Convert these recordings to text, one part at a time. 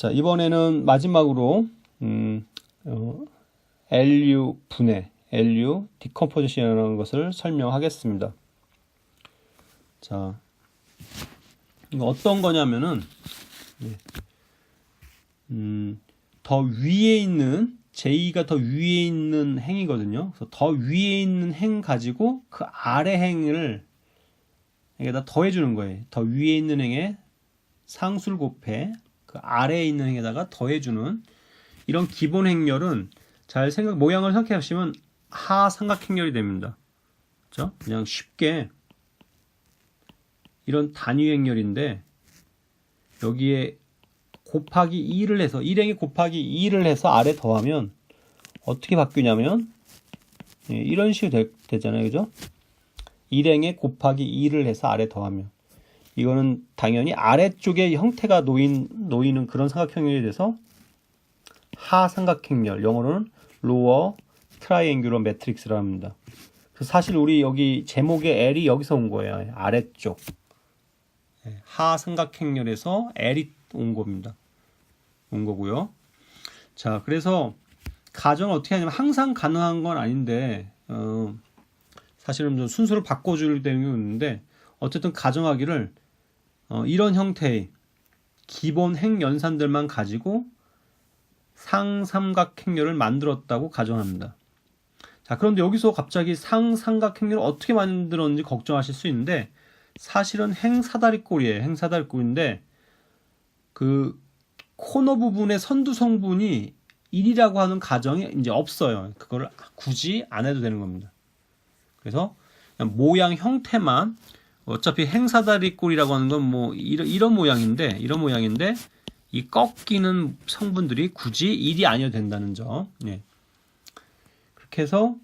자, 이번에는 마지막으로, 음, 어, LU 분해, LU 디컴포지션이라는 것을 설명하겠습니다. 자, 이거 어떤 거냐면은, 예. 음, 더 위에 있는, 제2가 더 위에 있는 행이거든요. 그래서 더 위에 있는 행 가지고 그 아래 행을 여기다 더해주는 거예요. 더 위에 있는 행에 상수를 곱해 그 아래에 있는 행에다가 더해주는 이런 기본 행렬은 잘 생각 모양을 생각해 보시면 하 삼각행렬이 됩니다. 그렇죠? 그냥 쉽게 이런 단위 행렬인데 여기에 곱하기 2를 해서 1행에 곱하기 2를 해서 아래 더하면 어떻게 바뀌냐면 예, 이런 식으로 되, 잖아요 그죠? 1행에 곱하기 2를 해서 아래 더하면 이거는 당연히 아래쪽에 형태가 놓인, 놓이는 그런 삼각형렬이 돼서 하삼각형렬 영어로는 로어 트라이앵귤러 매트릭스라 합니다. 사실 우리 여기 제목의 L이 여기서 온 거예요. 아래쪽 예, 하삼각형렬에서 L이 온 겁니다. 온 거고요. 자, 그래서 가정을 어떻게 하냐면 항상 가능한 건 아닌데 어, 사실은 좀 순서를 바꿔줄 때는 있는데 어쨌든 가정하기를 어, 이런 형태의 기본 행 연산들만 가지고 상삼각행렬을 만들었다고 가정합니다. 자, 그런데 여기서 갑자기 상삼각행렬을 어떻게 만들었는지 걱정하실 수 있는데 사실은 행사다리꼴이에요. 행사다리꼴인데 그 코너 부분의 선두 성분이 1이라고 하는 가정이 이제 없어요. 그거를 굳이 안 해도 되는 겁니다. 그래서 모양 형태만 어차피 행사다리꼴이라고 하는 건 뭐 이런, 이런 모양인데 이런 모양인데 이 꺾이는 성분들이 굳이 1이 아니어도 된다는 점. 예. 그렇게 해서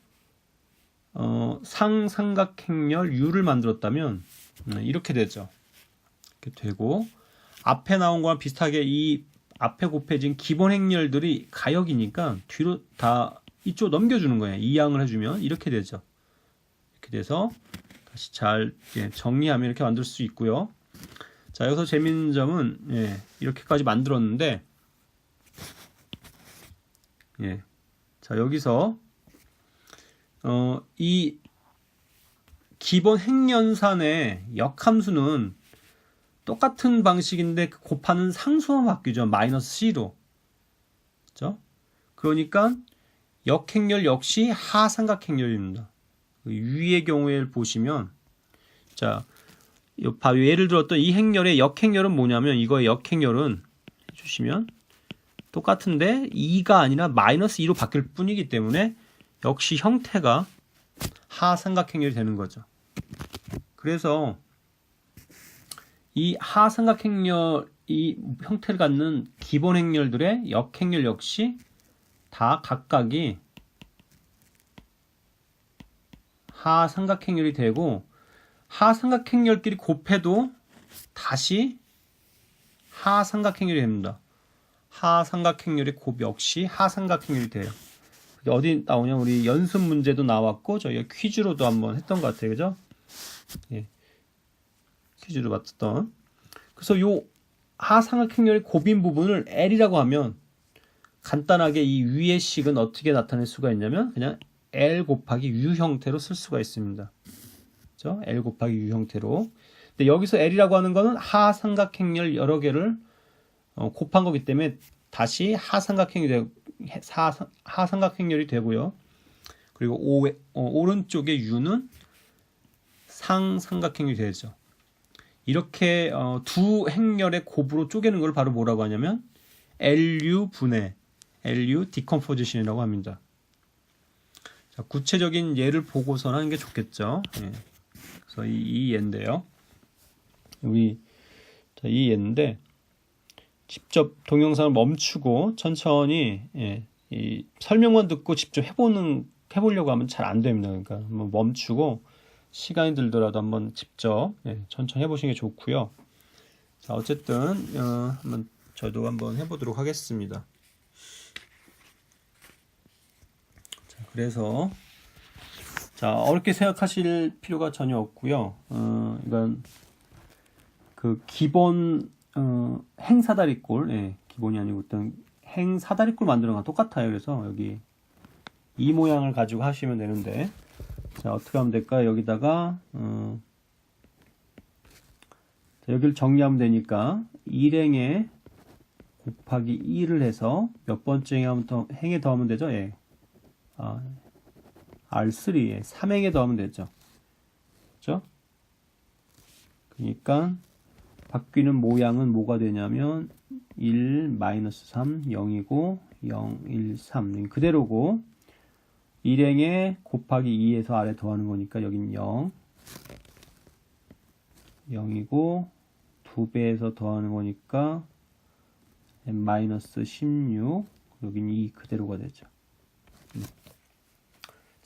어, 상삼각행렬 U를 만들었다면 음, 이렇게 되죠. 이렇게 되고 앞에 나온 거랑 비슷하게 이 앞에 곱해진 기본 행렬들이 가역이니까 뒤로 다 이쪽 넘겨주는 거예요. 이항을 해주면 이렇게 되죠. 이렇게 돼서 다시 잘 예, 정리하면 이렇게 만들 수 있고요. 자 여기서 재밌는 점은 예, 이렇게까지 만들었는데 예, 자 여기서 어, 이 기본 핵연산의 역함수는 똑같은 방식인데 그 곱하는 상수만 바뀌죠. 마이너스 C로. 그죠? 그러니까 역행렬 역시 하삼각행렬입니다. 그 위의 경우에 보시면 자, 예를 들었던 이 행렬의 역행렬은 뭐냐면 이거의 역행렬은 해주시면 똑같은데 2가 아니라 마이너스 2로 바뀔 뿐이기 때문에 역시 형태가 하삼각행렬이 되는 거죠. 그래서 이 하삼각행렬 이 형태를 갖는 기본 행렬들의 역행렬 역시 다 각각이 하삼각행렬이 되고 하삼각행렬끼리 곱해도 다시 하삼각행렬이 됩니다. 하삼각행렬의 곱 역시 하삼각행렬이 돼요. 어디 나오냐 우리 연습 문제도 나왔고 저희가 퀴즈로도 한번 했던 것 같아요. 그죠? 예. 퀴즈를 맞췄던 그래서 요 하삼각형렬의 곱인 부분을 L이라고 하면 간단하게 이 위의 식은 어떻게 나타낼 수가 있냐면 그냥 L 곱하기 U 형태로 쓸 수가 있습니다. 그죠? L 곱하기 U 형태로. 근데 여기서 L이라고 하는 거는 하삼각형렬 여러 개를 어, 곱한 거기 때문에 다시 하삼각형이 되고 하삼각형렬이 되고요. 그리고 오, 어, 오른쪽의 U는 상삼각형이 되죠. 이렇게 어, 두 행렬의 곱으로 쪼개는 걸 바로 뭐라고 하냐면 LU 분해, LU 디컴포지션이라고 합니다. 자, 구체적인 예를 보고서 하는 게 좋겠죠. 예. 그래서 이, 이 예인데요. 자, 이 예인데 직접 동영상을 멈추고 천천히 예, 이 설명만 듣고 직접 해보는 해보려고 하면 잘 안 됩니다. 그러니까 한번 멈추고 시간이 들더라도 한번 직접 네, 천천히 해보시는 게 좋고요. 자 어쨌든 어, 한번 저도 한번 해보도록 하겠습니다. 그래서 자 어렵게 생각하실 필요가 전혀 없고요. 어, 이건 그 기본 어, 행사다리꼴, 예, 기본이 아니고 어떤 행 사다리꼴 만드는 거랑 똑같아요. 그래서 여기 이 모양을 가지고 하시면 되는데 자 어떻게 하면 될까요? 여기다가 어, 자, 여기를 정리하면 되니까 일행에 곱하기 2를 해서 몇 번째 행에 더하면 되죠? 예. 아, R3에 3행에 더하면 되죠. 그죠? 그러니까 바뀌는 모양은 뭐가 되냐면 1 마이너스 3 0이고 0 1 3 그대로고 일행에 곱하기 2에서 아래 더하는 거니까 여긴 0 0이고 2배에서 더하는 거니까 마이너스 16 여긴 2 그대로가 되죠.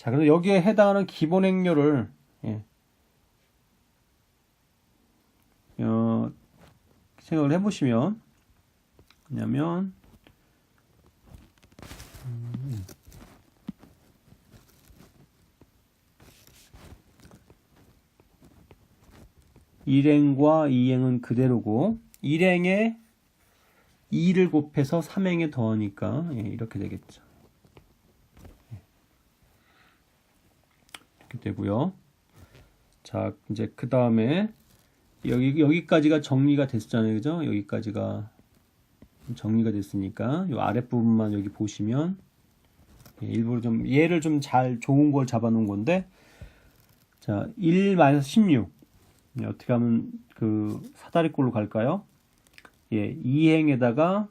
음. 자, 그래서 여기에 해당하는 기본 행렬을 예. 어, 생각을 해보시면 뭐냐면 음, 일행과 이행은 그대로고 일행에 2를 곱해서 3행에 더하니까 예, 이렇게 되겠죠. 예. 이렇게 되고요. 자, 이제 그 다음에 여기 여기까지가 정리가 됐잖아요, 그죠? 여기까지가 정리가 됐으니까 이 아랫 부분만 여기 보시면 예, 일부러 좀 얘를 좀 잘 좋은 걸 잡아놓은 건데 자, 1 16 예, 어떻게 하면 그 사다리꼴로 갈까요? 예, 2행에다가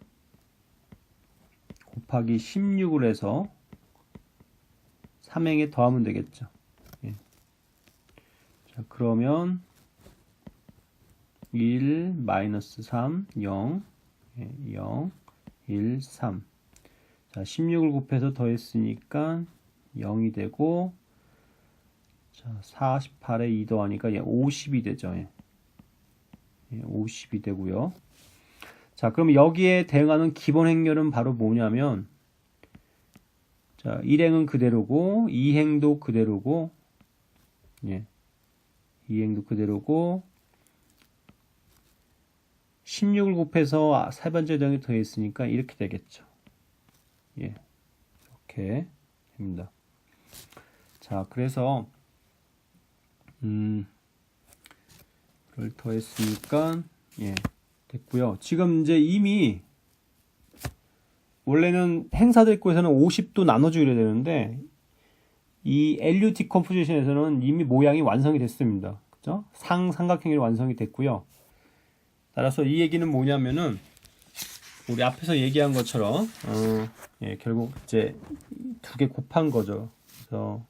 곱하기 16을 해서 3행에 더하면 되겠죠. 예. 자, 그러면 1 마이너스 3 0 예, 0 1 3 자, 16을 곱해서 더했으니까 0이 되고 자, 48에 2 더하니까 예, 50이 되죠. 예. 예, 50이 되고요. 자, 그럼 여기에 대응하는 기본 행렬은 바로 뭐냐면 자, 1행은 그대로고 2행도 그대로고 예. 2행도 그대로고 16을 곱해서 세 번째 대응이 더했으니까 이렇게 되겠죠. 예. 이렇게 됩니다. 자, 그래서 음, 를 더했으니까 예 됐고요. 지금 이제 이미 원래는 행사될 있고에서는 50도 나눠주려 되는데 이 LUT 컴포지션에서는 이미 모양이 완성이 됐습니다. 그죠? 상 삼각형이 완성이 됐고요. 따라서 이 얘기는 뭐냐면은 우리 앞에서 얘기한 것처럼 어, 예, 결국 이제 두 개 곱한 거죠. 그래서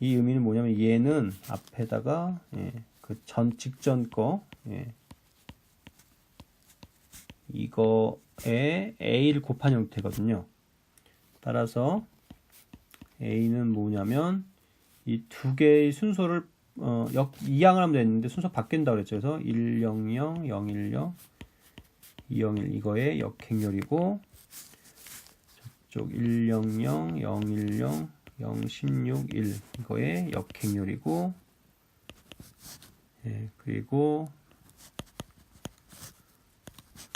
이 의미는 뭐냐면 얘는 앞에다가 예, 그전 직전 거 예, 이거에 a를 곱한 형태거든요. 따라서 a는 뭐냐면 이 두 개의 순서를 어, 역, 이항을 하면 되는데 순서 바뀐다 그랬죠. 그래서 100, 010, 201 이거의 역행렬이고 저쪽 100, 010, 016, 1 이거의 역행렬이고 예, 그리고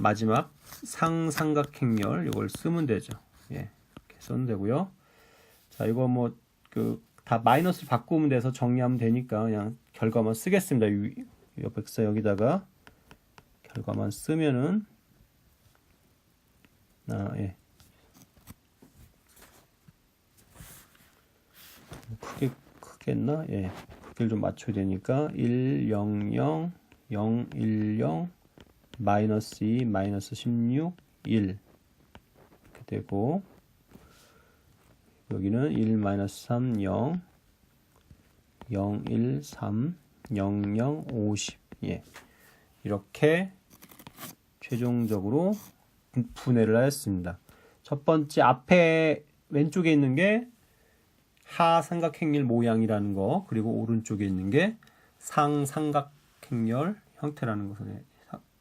마지막 상삼각행렬 이걸 쓰면 되죠. 예, 이렇게 쓰면 되고요. 자, 이거 뭐 그 다 마이너스 바꾸면 돼서 정리하면 되니까 그냥 결과만 쓰겠습니다. 옆에 서 여기다가 결과만 쓰면은 아, 예. 크게 크겠나? 예. 크기를 좀 맞춰야 되니까 1 0 0 0 1 0 마이너스 2 마이너스 16 1 이렇게 되고 여기는 1 마이너스 3 0 0 1 3 0 0 50 예. 이렇게 최종적으로 분해를 하였습니다. 첫 번째 앞에 왼쪽에 있는 게 하삼각행렬 모양이라는 거 그리고 오른쪽에 있는 게 상삼각행렬 형태라는 것을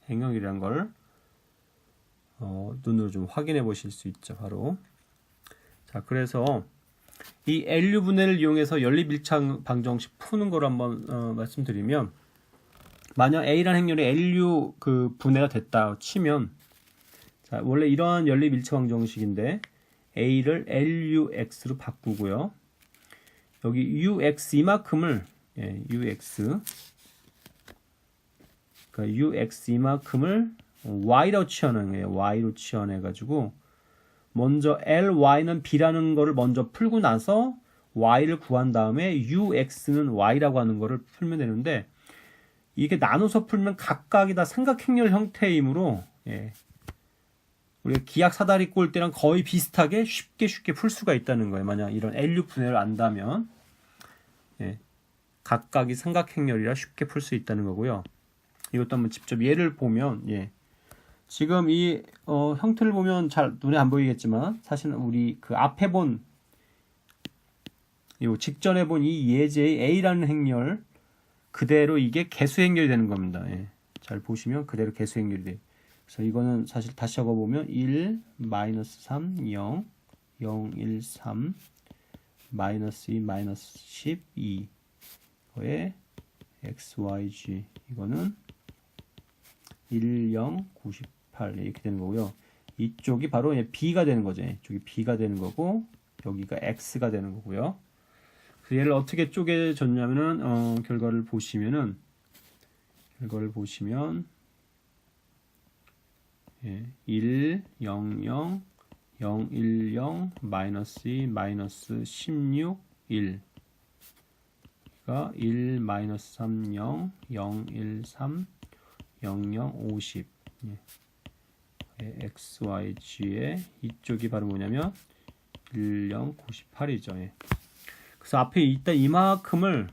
행형이라는 걸 어, 눈으로 좀 확인해 보실 수 있죠. 바로 자 그래서 이 LU 분해를 이용해서 연립 밀착 방정식 푸는 걸 한번 어, 말씀드리면 만약 A라는 행렬이 LU 그 분해가 됐다 치면 자, 원래 이러한 연립 일체방 정식인데 a를 lux로 바꾸고요. 여기 ux 이만큼을 예, ux 그러니까 ux 이만큼을 y로 치환한 거예요. y로 치환해 가지고 먼저 ly는 b라는 거를 먼저 풀고 나서 y를 구한 다음에 ux는 y라고 하는 거를 풀면 되는데 이게 나눠서 풀면 각각이 다 삼각행렬 형태이므로 예, 우리가 기약 사다리 꼴 때랑 거의 비슷하게 쉽게 쉽게 풀 수가 있다는 거예요. 만약 이런 LU 분해를 안다면 예, 각각이 삼각행렬이라 쉽게 풀 수 있다는 거고요. 이것도 한번 직접 예를 보면 예, 지금 이 어, 형태를 보면 잘 눈에 안 보이겠지만 사실은 우리 그 앞에 본 요 직전에 본 이 예제의 A라는 행렬 그대로 이게 개수 행렬이 되는 겁니다. 예. 잘 보시면 그대로 개수 행렬이 돼요. 그래서 이거는 사실 다시 적어보면 1, 마이너스 3, 0, 0, 1, 3, 마이너스 2, 마이너스 10, 2 거에 x, y, g 이거는 1, 0, 98 이렇게 되는 거고요. 이쪽이 바로 b가 되는 거죠. 이쪽이 b가 되는 거고 여기가 x가 되는 거고요. 그 얘를 어떻게 쪼개졌냐면은 어, 결과를 보시면은 결과를 보시면 예, 1, 0, 0, 0, 1, 0, 마이너스 2, 마이너스 16, 1. 가 1, 마이너스 3, 0, 0, 1, 3, 0, 0, 50. 예. 예, x, y, g의 이쪽이 바로 뭐냐면 1, 0, 98이죠. 예. 그래서 앞에 있다 이만큼을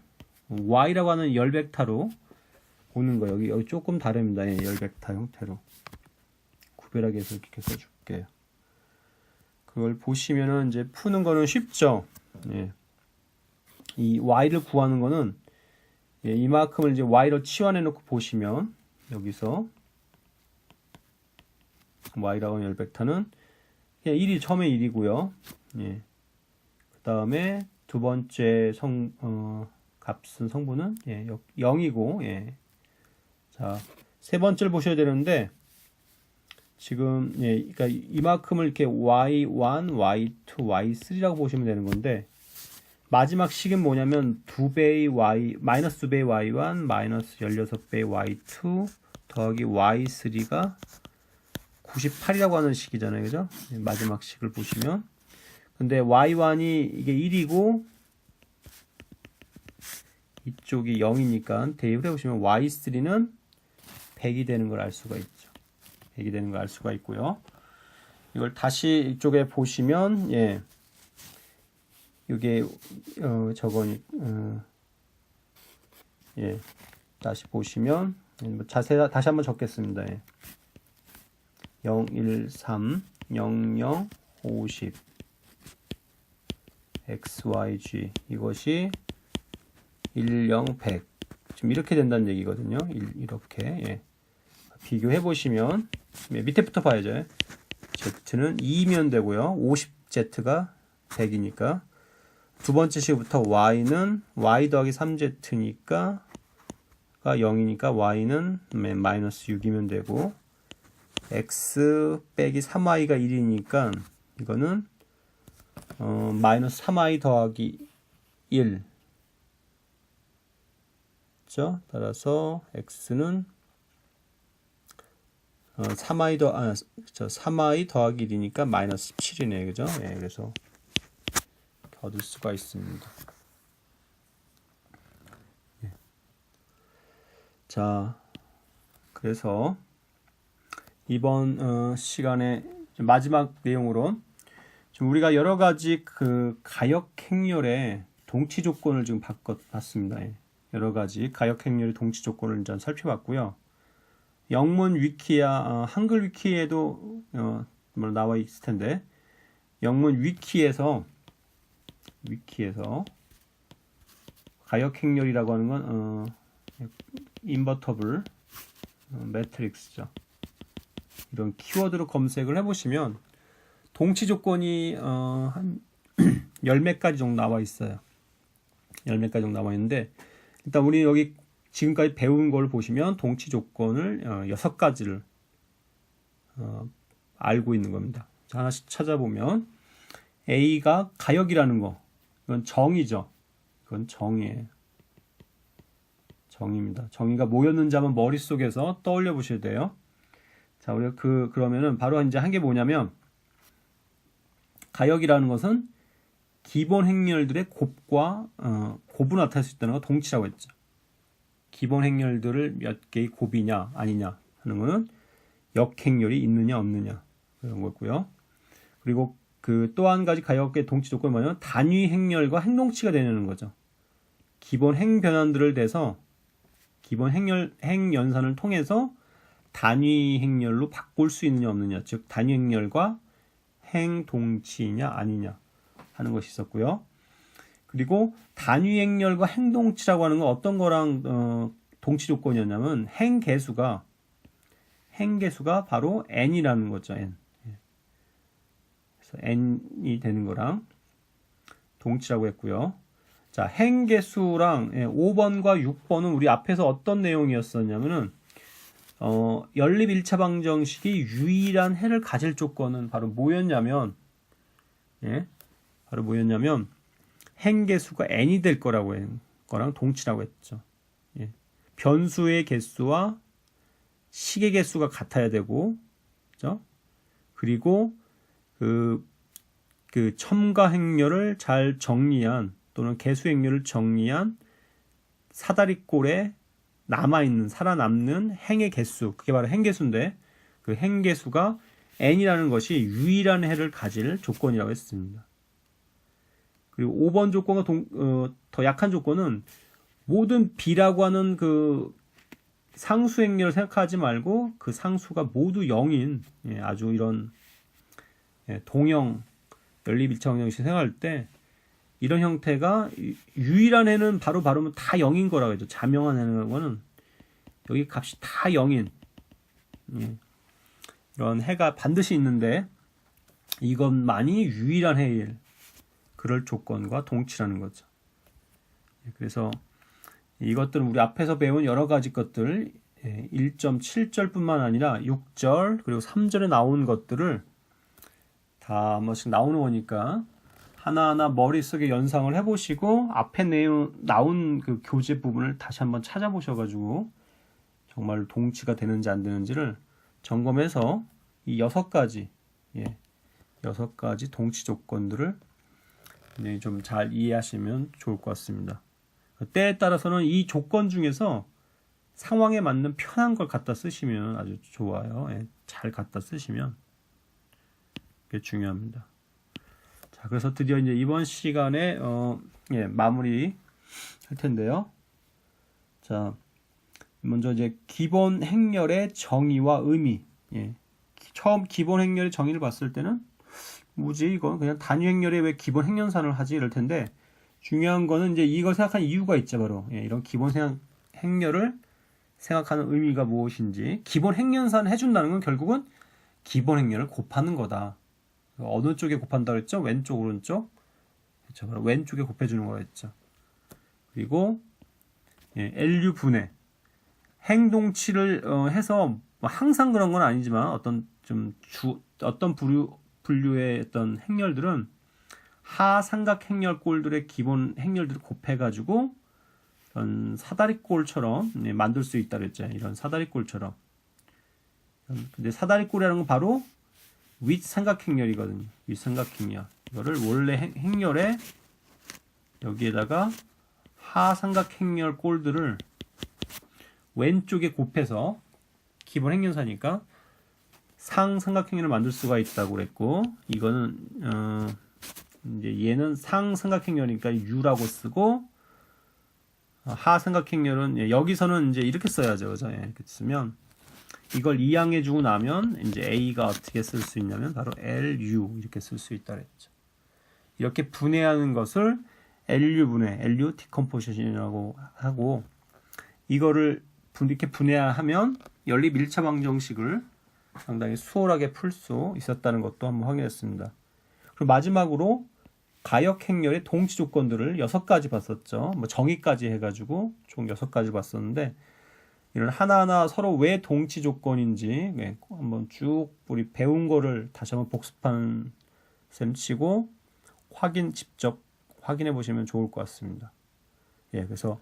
y라고 하는 열벡타로 보는 거 여기 여기 조금 다릅니다. 예, 열벡타 형태로. 구별하게 해서 이렇게 써줄게요. 그걸 보시면은 이제 푸는 거는 쉽죠. 예. 이 y를 구하는 거는 예, 이만큼을 이제 y로 치환해 놓고 보시면 여기서 y라고 하는 열벡터는 그냥 1이 처음에 1이고요. 예. 그 다음에 두 번째 성, 어, 값은 성분은 예, 0이고, 예. 자, 세 번째를 보셔야 되는데, 지금 예, 그러니까 이만큼을 이렇게 y1, y2, y3라고 보시면 되는 건데 마지막 식은 뭐냐면 두 배의 y 마이너스 두 배의 y1 마이너스 16배의 y2 더하기 y3가 98이라고 하는 식이잖아요. 그죠? 예, 마지막 식을 보시면 근데 y1이 이게 1이고 이쪽이 0이니까 대입을 해보시면 y3는 100이 되는 걸 알 수가 있죠. 얘기 되는 걸 알 수가 있고요. 이걸 다시 이쪽에 보시면 예. 이게 어 저거니 어, 예. 다시 보시면 뭐 자세 다시 한번 적겠습니다. 예. 0 1 3 0 0 50 x y g 이것이 1 0 100 지금 이렇게 된다는 얘기거든요. 이렇게 예. 비교해 보시면 밑에부터 봐야죠. Z는 2면 되고요. 50Z가 100이니까 두 번째 식부터 Y는 Y 더하기 3Z니까 0이니까 Y는 마이너스 6이면 되고 X 빼기 3Y가 1이니까 이거는 어, 마이너스 3Y 더하기 1 그죠? 따라서 X는 어, 3i 더, 아, 저 3i 더하기 1이니까 마이너스 17이네. 그죠? 예, 그래서 얻을 수가 있습니다. 예. 자, 그래서 이번 어, 시간에 마지막 내용으로 우리가 여러 가지 그 가역 행렬의 동치 조건을 지금 바꿨 봤습니다. 예. 여러 가지 가역 행렬의 동치 조건을 좀 살펴봤고요. 영문 위키야 어, 한글 위키에도 어, 뭐 나와 있을 텐데 영문 위키에서 위키에서 가역 행렬이라고 하는 건 어, 인버터블 어, 매트릭스죠. 이런 키워드로 검색을 해보시면 동치 조건이 어, 한 열몇 가지 정도 나와 있어요. 열몇 가지 정도 나와 있는데 일단 우리 여기 지금까지 배운 걸 보시면 동치 조건을 어, 여섯 가지를 어, 알고 있는 겁니다. 자, 하나씩 찾아보면 A가 가역이라는 거. 이건 정이죠. 이건 정이에요. 정입니다. 정의가 뭐였는지 한번 머릿속에서 떠올려 보셔야 돼요. 자, 우리가 그, 그러면은 바로 이제 한 게 뭐냐면, 가역이라는 것은 기본 행렬들의 곱과, 어, 곱을 나타낼 수 있다는 거 동치라고 했죠. 기본 행렬들을 몇 개의 곱이냐, 아니냐 하는 거는 역행렬이 있느냐, 없느냐. 그런 거고요. 그리고 그 또 한 가지 가역의 동치 조건이 뭐냐면 단위 행렬과 행동치가 되는 거죠. 기본 행 변환들을 대서 기본 행렬 행 연산을 통해서 단위 행렬로 바꿀 수 있느냐 없느냐 즉 단위 행렬과 행동치냐 아니냐 하는 것이 있었고요. 그리고 단위 행렬과 행동치라고 하는 건 어떤 거랑 어, 동치 조건이었냐면 행 개수가 행 개수가 바로 n이라는 거죠. n. 예. 그래서 n이 되는 거랑 동치라고 했고요. 자, 행 개수랑 예, 5번과 6번은 우리 앞에서 어떤 내용이었었냐면은 어, 연립 1차 방정식이 유일한 해를 가질 조건은 바로 뭐였냐면 예? 바로 뭐였냐면 행 개수가 n이 될 거라고 한 거랑 동치라고 했죠. 예. 변수의 개수와 식의 개수가 같아야 되고, 그죠? 그리고 그, 그 첨가 행렬을 잘 정리한 또는 개수 행렬을 정리한 사다리꼴에 남아있는, 살아남는 행의 개수, 그게 바로 행개수인데, 그 행개수가 n이라는 것이 유일한 해를 가질 조건이라고 했습니다. 그리고 5번 조건과 동, 어, 더 약한 조건은 모든 b라고 하는 그 상수 행렬을 생각하지 말고 그 상수가 모두 0인 예, 아주 이런 예, 동형 연립 일차 방정식 생각할 때 이런 형태가 유- 유일한 해는 바로 바르면 다 0인 거라고 해죠. 자명한 해는 거는 여기 값이 다 0인 예, 이런 해가 반드시 있는데 이것만이 유일한 해일 그럴 조건과 동치라는 거죠. 예, 그래서 이것들은 우리 앞에서 배운 여러 가지 것들 1.7절뿐만 아니라 6절 그리고 3절에 나온 것들을 다 한 번씩 나오는 거니까 하나하나 머릿속에 연상을 해보시고 앞에 내용 나온 그 교재 부분을 다시 한번 찾아보셔가지고 정말 동치가 되는지 안 되는지를 점검해서 이 여섯 가지 예, 여섯 가지 동치 조건들을 네, 좀잘 이해하시면 좋을 것 같습니다. 때에 따라서는 이 조건 중에서 상황에 맞는 편한 걸 갖다 쓰시면 아주 좋아요. 예, 잘 갖다 쓰시면 그게 중요합니다. 자, 그래서 드디어 이제 이번 시간에 어, 예, 마무리 할 텐데요. 자, 먼저 이제 기본 행렬의 정의와 의미. 예. 처음 기본 행렬의 정의를 봤을 때는 뭐지 이건 그냥 단위 행렬에 왜 기본 행렬산을 하지 이럴 텐데 중요한 거는 이제 이걸 생각한 이유가 있죠 바로 예, 이런 기본 생각, 행렬을 생각하는 의미가 무엇인지 기본 행렬산 해준다는 건 결국은 기본 행렬을 곱하는 거다 어느 쪽에 곱한다 그랬죠? 왼쪽 오른쪽? 그렇죠 왼쪽에 곱해주는 거였죠. 그리고 예, LU 분해. 행동치를 어, 해서 뭐 항상 그런 건 아니지만 어떤 좀 주 어떤 부류 분류의 어떤 행렬들은 하삼각 행렬꼴들의 기본 행렬들을 곱해가지고 이런 사다리꼴처럼 네, 만들 수 있다 그랬죠. 이런 사다리꼴처럼. 음, 근데 사다리꼴이라는 건 바로 윗삼각 행렬이거든요. 윗삼각 행렬. 이거를 원래 행- 행렬에 여기에다가 하삼각 행렬 꼴들을 왼쪽에 곱해서 기본 행렬사니까 상삼각형을 만들 수가 있다고 그랬고 이거는 어 이제 얘는 상삼각형이니까 U라고 쓰고 예, 여기서는 이제 이렇게 써야죠, 그죠? 예, 이렇게 쓰면 이걸 이항해 주고 나면 이제 A가 어떻게 쓸 수 있냐면 바로 LU 이렇게 쓸 수 있다 그랬죠. 이렇게 분해하는 것을 LU 분해, LU 디컴포지션이라고 하고 이거를 분- 이렇게 분해하면 연립 1차 방정식을 상당히 수월하게 풀 수 있었다는 것도 한번 확인했습니다. 그리고 마지막으로 가역 행렬의 동치 조건들을 여섯 가지 봤었죠. 뭐 정의까지 해가지고 총 여섯 가지 봤었는데 이런 하나하나 서로 왜 동치 조건인지 네, 한번 쭉 우리 배운 거를 다시 한번 복습하는 셈 치고 확인 직접 확인해 보시면 좋을 것 같습니다. 예, 그래서